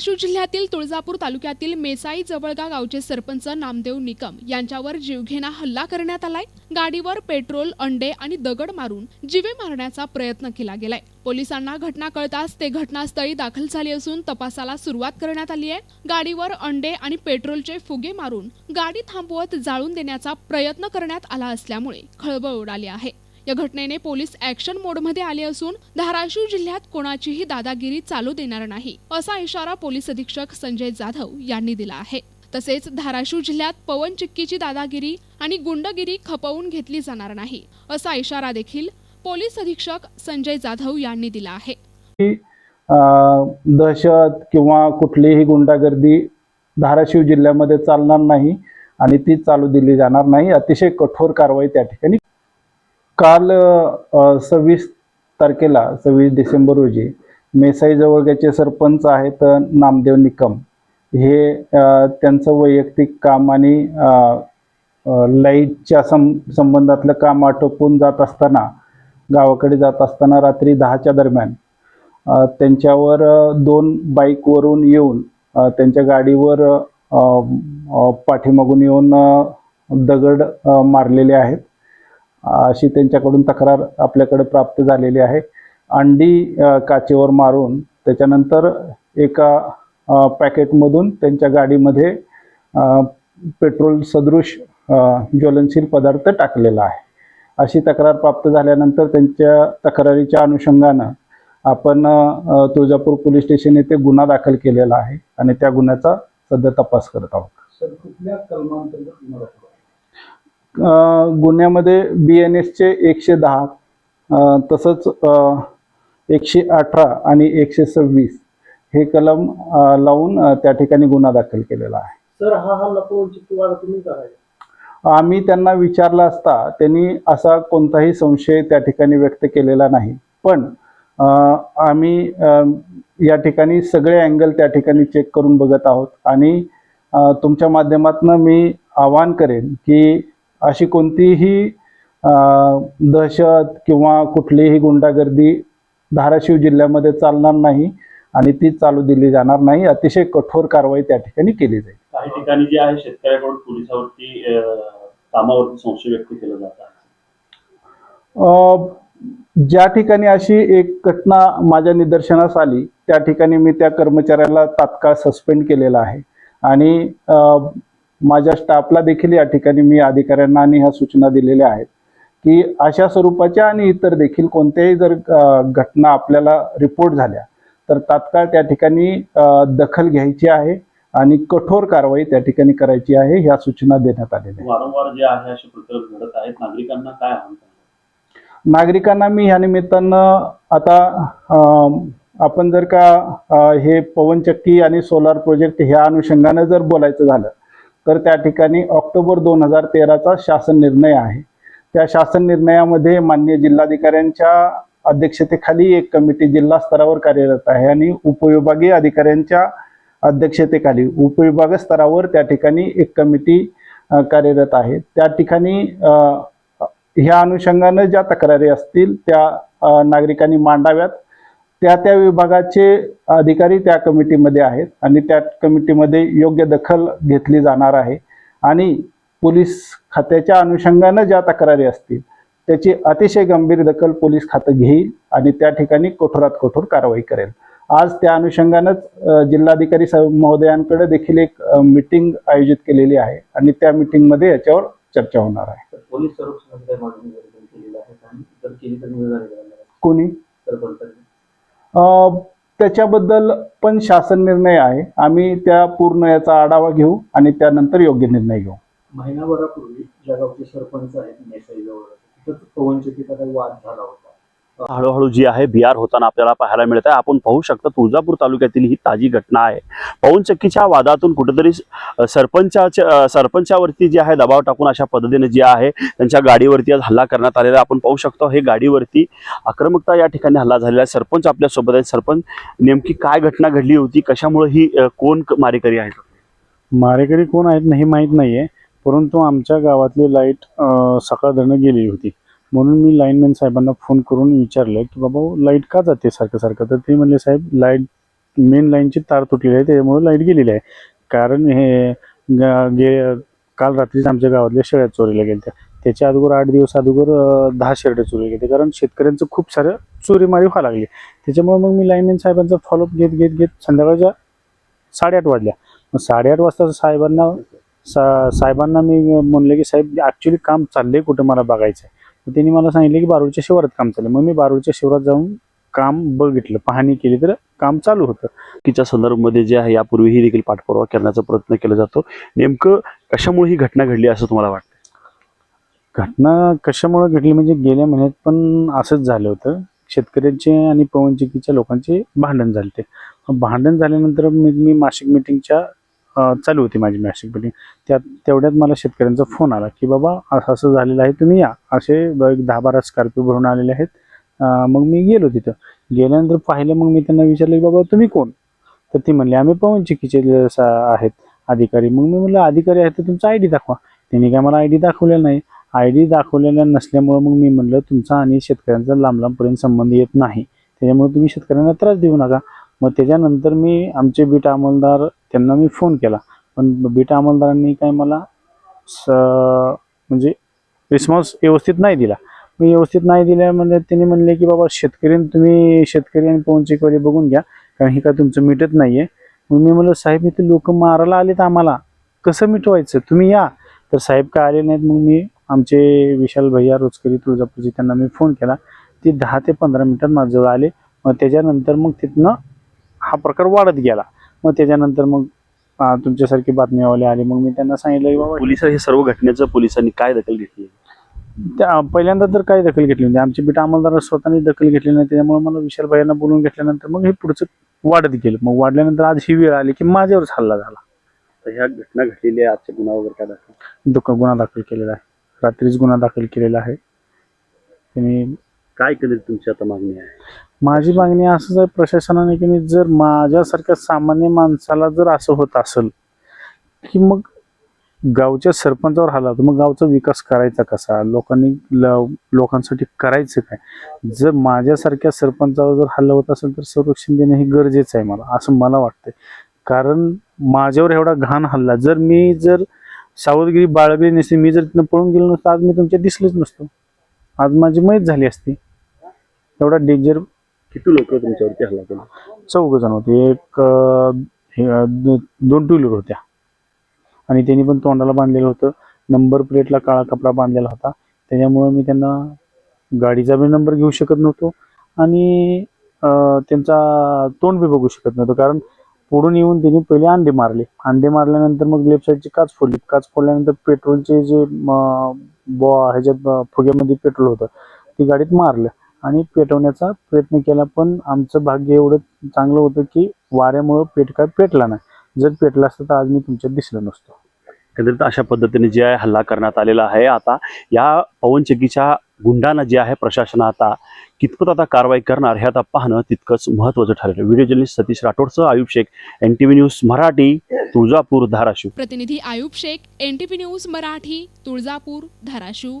धाराशिव जिल्ह्यातील तुळजापूर तालुक्यातील मेसाई जवळगा गावचे सरपंच नामदेव निकम यांच्यावर जीवघेणा हल्ला करण्यात आलाय. गाडीवर पेट्रोल अंडे आणि दगड मारून जीवे मारण्याचा प्रयत्न केला गेलाय. पोलिसांना घटना कळताच ते घटनास्थळी दाखल झाले असून तपासाला सुरुवात करण्यात आली आहे. गाडीवर अंडे आणि पेट्रोलचे फुगे मारून गाडी थांबवत जाळून देण्याचा प्रयत्न करण्यात आला असल्यामुळे खळबळ उडाली आहे. या घटनेने पोलीस ऍक्शन मोडमध्ये आले असून धाराशिव जिल्ह्यात कोणाचीही दादागिरी चालू देणार नाही असा इशारा पोलीस अधीक्षक संजय जाधव यांनी दिला आहे. तसेच धाराशिव जिल्ह्यात पवन चिक्कीची दादागिरी आणि गुंडगिरी खपवून घेतली जाणार नाही असा इशारा देखील पोलीस अधीक्षक संजय जाधव यांनी दिला आहे. दहशत किंवा कुठलीही गुंडागर्दी धाराशिव जिल्ह्यामध्ये चालणार नाही आणि ती चालू दिली जाणार नाही अतिशय कठोर कारवाई त्या ठिकाणी काल सव्वीस तारखेला सव्वीस डिसेंबर रोजी मेसाई जवळग्याचे सरपंच आहेत नामदेव निकम. हे त्यांचं वैयक्तिक काम आणि लाईटच्या सं संबंधातलं काम आटोपून जात असताना गावाकडे जात असताना रात्री दहाच्या दरम्यान त्यांच्यावर दोन बाईकवरून येऊन त्यांच्या गाडीवर पाठीमागून येऊन दगड मारलेले आहेत. अशी त्यांच्याकडून तक्रार आपल्याकडे प्राप्त झालेली आहे. अंडी काचेवर मारून त्याच्यानंतर एका पॅकेटमधून त्यांच्या गाडीमध्ये पेट्रोल सदृश ज्वलनशील पदार्थ टाकलेला आहे. अशी तक्रार प्राप्त झाल्यानंतर त्यांच्या तक्रारीच्या अनुषंगानं आपण तुळजापूर पोलीस स्टेशन येथे गुन्हा दाखल केलेला आहे आणि त्या गुन्ह्याचा सध्या तपास करत आहोत सर कुठल्या कलमांतर्गत गुन्हा दाखल आहे? अ, गुन्ह्यामध्ये बी एन एसचे एकशे दहा तसंच एकशे अठरा आणि एकशे सव्वीस हे कलम लावून त्या ठिकाणी गुन्हा दाखल केलेला आहे. सर हा हल्ला पवनची वाढ तुम्ही करायचा आम्ही त्यांना विचारलं असता त्यांनी असा कोणताही संशय त्या ठिकाणी व्यक्त केलेला नाही. पण आम्ही या ठिकाणी सगळे अँगल त्या ठिकाणी चेक करून बघत आहोत आणि तुमच्या माध्यमातून मी आवाहन करेन की अशी कोणतीही दहशत किंवा कुठलीही गुंडागर्दी धाराशिव जिल्ह्यामध्ये चालणार नाही आणि ती चालू दिली जाणार नाही. अतिशय कठोर कारवाई त्या ठिकाणी केली जाईल. काही ठिकाणी जे आहे शेतकऱ्याकडून पोलिसावरती कामावरती संशय व्यक्त केला जात ज्या ठिकाणी अशी एक घटना माझ्या निदर्शनास आली त्या ठिकाणी मी त्या कर्मचाऱ्याला तात्काळ सस्पेंड केलेला आहे. आणि माझ्या स्टाफला देखील या ठिकाणी मी अधिकाऱ्यांना आणि ह्या सूचना दिलेल्या आहेत की अशा स्वरूपाच्या आणि इतर देखील कोणत्याही जर घटना आपल्याला रिपोर्ट झाल्या तर तात्काळ त्या ठिकाणी दखल घ्यायची आहे आणि कठोर कारवाई त्या ठिकाणी करायची आहे ह्या सूचना देण्यात आलेल्या वारंवार जे आहे असे प्रकरण घडत आहेत नागरिकांना काय? नागरिकांना मी ह्या निमित्तानं आता आपण जर का हे पवनचक्की आणि सोलार प्रोजेक्ट ह्या अनुषंगानं जर बोलायचं झालं तर त्या ठिकाणी ऑक्टोबर दोन हजार तेराचा शासन निर्णय आहे. त्या शासन निर्णयामध्ये मान्य जिल्हाधिकाऱ्यांच्या अध्यक्षतेखाली एक कमिटी जिल्हा स्तरावर कार्यरत आहे आणि उपविभागीय अधिकाऱ्यांच्या अध्यक्षतेखाली उपविभाग स्तरावर त्या ठिकाणी एक कमिटी कार्यरत आहे. त्या ठिकाणी ह्या अनुषंगानं ज्या तक्रारी असतील त्या नागरिकांनी मांडाव्यात. त्या त्या विभागाचे अधिकारी त्या कमिटीमध्ये आहेत आणि त्या कमिटीमध्ये योग्य दखल घेतली जाणार आहे. आणि पोलीस खात्याच्या अनुषंगानं ज्या तक्रारी असतील त्याची अतिशय गंभीर दखल पोलीस खातं घेईल आणि त्या ठिकाणी कठोरात कठोर कारवाई करेल. आज त्या अनुषंगानंच जिल्हाधिकारी साहेब महोदयांकडे देखील एक मिटिंग आयोजित केलेली आहे आणि त्या मिटिंगमध्ये याच्यावर चर्चा होणार आहे. पोलीस? कोणी? त्याच्याबद्दल पण शासन निर्णय आहे. आम्ही त्या पूर्ण याचा आढावा घेऊ आणि त्यानंतर योग्य निर्णय घेऊ. महिनाभरापूर्वी ज्या गावचे सरपंच आहेत मेसाईजवळ तिथं पवनचक्कीचा काही वाद झाला होता. हळूहळू जी आहे बिहार होताना आपल्याला पाहायला मिळत आहे आपण पाहू शकता तुळजापूर तालुक्यातील ही ताजी घटना आहे. पवनचक्कीच्या वादातून कुठेतरी सरपंचाच्या सरपंचावरती जे आहे दबाव टाकून अशा पद्धतीने जे आहे त्यांच्या गाडीवरती आज हल्ला करण्यात आलेला आहे. आपण पाहू शकतो हे गाडीवरती आक्रमकता या ठिकाणी हल्ला झालेला आहे. सरपंच आपल्यासोबत आहे सरपंच नेमकी काय घटना घडली होती? कशामुळे ही कोण मारेकरी आहेत? मारेकरी कोण आहेत नाही माहीत नाही आहे परंतु आमच्या गावातली लाइट सकाळ धरणं गेली होती. म्हणून मी लाईनमॅन साहेबांना फोन करून विचारलं की बाबा लाइट का जाते सारखं सारखं? तर ते म्हणले साहेब लाइट मेन लाईनची तार तुटलेली आहे त्याच्यामुळे लाइट गेलेली आहे. कारण हे गे काल रात्रीच आमच्या गावातल्या शेळ्या चोरीला गेल्या त्याच्या अगोदर आठ दिवस अगोदर दहा शेरडे चोरी गेले कारण शेतकऱ्यांचं खूप सारं चोरीमारी व्हायला लागली. त्याच्यामुळे मग मी लाईनमॅन साहेबांचा फॉलोअप घेत घेत घेत संध्याकाळच्या साडेआठ वाजल्या. मग साडेआठ वाजता साहेबांना सा साहेबांना मी म्हणलं की साहेब ॲक्च्युली काम चाललंय कुठं? मला बघायचं आहे त्यांनी मला सांगितलं की बारूरच्या शिवारात काम चाललं मग मी बारूरच्या शिवारात जाऊन काम बघितलं पाहणी केली तर काम चालू होतं. चुकीच्या संदर्भामध्ये जे आहे यापूर्वीही देखील पाठपुरावा करण्याचा प्रयत्न केला जातो. नेमकं कशामुळे ही घटना घडली असं तुम्हाला वाटतं घटना कशामुळे घडली म्हणजे गेल्या महिन्यात पण असंच झालं होतं. शेतकऱ्यांचे आणि पवनचक्कीच्या लोकांचे भांडण झाले ते भांडण झाल्यानंतर मी मी मासिक मिटिंगच्या चालू होती माझी मासिक बिल्डिंग त्यात तेवढ्यात मला शेतकऱ्यांचा फोन आला की बाबा असं असं झालेलं आहे तुम्ही या. असे एक दहा बारा स्कॉर्पिओ भरून आलेले आहेत. मग मी गेलो तिथं. गेल्यानंतर पाहिलं मग मी त्यांना विचारलं की बाबा तुम्ही कोण? तर ती म्हणली आम्ही पवनचक्कीचे चिकीचे आहेत अधिकारी. मग मी म्हणलं अधिकारी आहेत तर तुमचा आय डी दाखवा. त्यांनी काय मला आय डी दाखवलेला नाही. आय डी दाखवलेल्या नसल्यामुळं मग मी म्हणलं तुमचा आणि शेतकऱ्यांचा लांब लांबपर्यंत संबंध येत नाही. त्याच्यामुळे तुम्ही शेतकऱ्यांना त्रास देऊ नका. मग त्याच्यानंतर मी आमचे बीट अंमलदार त्यांना मी फोन केला. पण बीटा अंमलदारांनी काय मला स म्हणजे रिस्पॉन्स व्यवस्थित नाही दिला. मी व्यवस्थित नाही दिल्यामध्ये म्हणजे त्यांनी म्हणले की बाबा शेतकरी तुम्ही शेतकरी आणि पवनचेकवारी बघून घ्या कारण हे काय तुमचं मिटत नाही आहे मग मी म्हणलं साहेब इथे लोक मारायला आलेत आम्हाला. कसं मिटवायचं? तुम्ही या. तर साहेब काय आले नाहीत मग मी आमचे विशाल भैया रोजकरी तुळजापूरचे त्यांना मी फोन केला. ते दहा ते पंधरा मिनिटात माझ्याजवळ आले. मग त्याच्यानंतर मग तिथनं हा प्रकार वाढत गेला. मग त्याच्यानंतर मग अं, तुमच्यासारखी बातमीवाले आले. मग मी त्यांना सांगितलं की बाबा पोलीस हे सर्व घटनेचं पोलिसांनी काय दखल घेतली? त्या पहिल्यांदा तर काही दखल घेतली म्हणजे आमचे बीट अंमलदार स्वतःने दखल घेतली नाही. त्याच्यामुळे मला विशाल भैयांना बोलून घेतल्यानंतर मग हे पुढचं वाढत गेलं. मग वाढल्यानंतर आज ही वेळ आली की माझ्यावरच हल्ला झाला. तर ह्या घटना घडलेली आहे. आजच्या गुन्हा वगैरे काय दाखल? दुःख गुन्हा दाखल केलेला आहे. रात्रीच गुन्हा दाखल केलेला आहे. त्यांनी काय कधी तुमची आता मागणी आहे? माझी मागणी असंच आहे प्रशासनाने की नाही, जर माझ्यासारख्या सामान्य माणसाला जर असं होत असेल की मग गावच्या सरपंचावर हल्ला तर मग गावचा विकास करायचा कसा? लोकांनी लोकांसाठी करायचं काय? जर माझ्यासारख्या सरपंचावर जर हल्ला होत असेल तर संरक्षण देणं हे गरजेचं आहे मला असं मला वाटतंय. कारण माझ्यावर एवढा घाण हल्ला जर मी जर सावधगिरी बाळगली नसती मी जर तिथं पळून गेलो नसतो आज मी तुमच्या दिसलेच नसतो. आज माझी मयत झाली असती. एवढा डेंजर किती लोक तुमच्यावरती हल्ला केला? चौघ जण होते. एक अं, हे, अं, दो- दोन टू व्हीलर होत्या. आणि त्यांनी पण तोंडाला बांधलेलं होतं. नंबर प्लेटला काळा कपडा बांधलेला होता. त्याच्यामुळं मी त्यांना गाडीचा बी नंबर घेऊ शकत नव्हतो. आणि अं, त्यांचा तोंड बी बघू शकत नव्हतो. कारण पुढून येऊन त्यांनी पहिले अंडे मारले. अंडे मारल्यानंतर मग लेफ्ट साईडची काच फोडली. काच फोडल्यानंतर पेट्रोलचे जे म, बॉ ह्याच्यात अं, फुग्यामध्ये पेट्रोल होतं ती गाडीत मारलं. आणि पेटवण्याचा प्रयत्न केला. पण आमचं भाग्य एवढं चांगलं होतं की वाऱ्यामुळं पेट काय पेटला नाही. जर पेटला असतं तर आज मी तुमच्यात दिसलो नसतो. एकंदरीत अशा पद्धतीने जे आहे हल्ला करण्यात आलेला आहे. आता या पवनचक्कीच्या गुंडांना जे आहे प्रशासन आता कितपत आता कारवाई करणार हे आता पाहणं तितकंच महत्त्वाचं ठरेल. Video journalist Satish राठोडसह Ayub Shaikh N T V news Marathi Tuljapur Dharashiv. प्रतिनिधी Ayub Shaikh N T news Marathi Tuljapur Dharashiv.